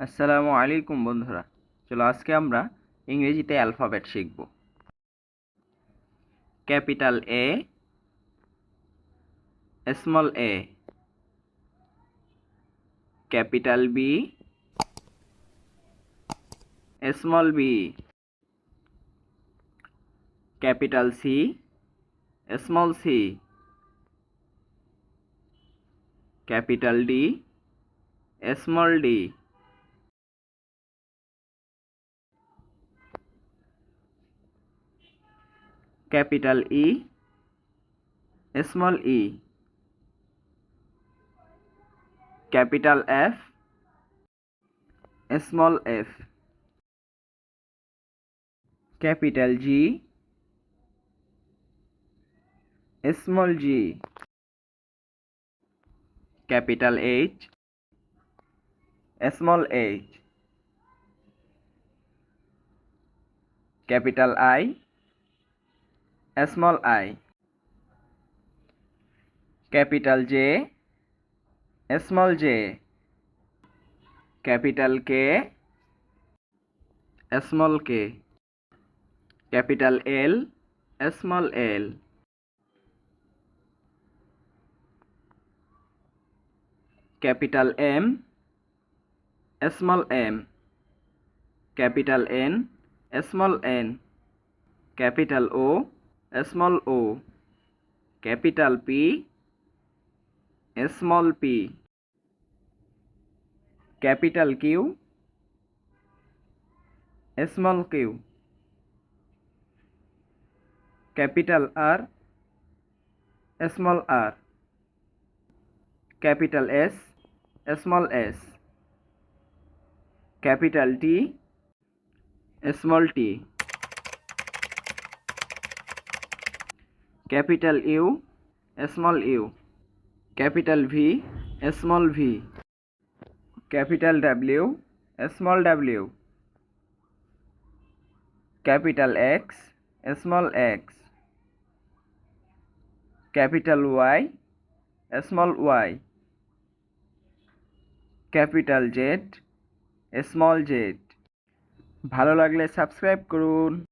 আসসালামু আলাইকুম বন্ধুরা। চলো আজকে আমরা ইংরেজিতে অ্যালফাবেট শিখব। Capital A small A capital B small B capital C small C capital D small D capital E small e capital F small f capital G small g capital H small h capital I small i capital J small j capital K small k capital L small l capital M small m capital N small n capital O small o capital P small p capital Q small q capital R small r capital S small s capital T small t capital U, small U. Capital V, small V. Capital W, small W. Capital X, small X. Capital Y, small Y. Capital Z, small Z. ভালো লাগলে subscribe করুন।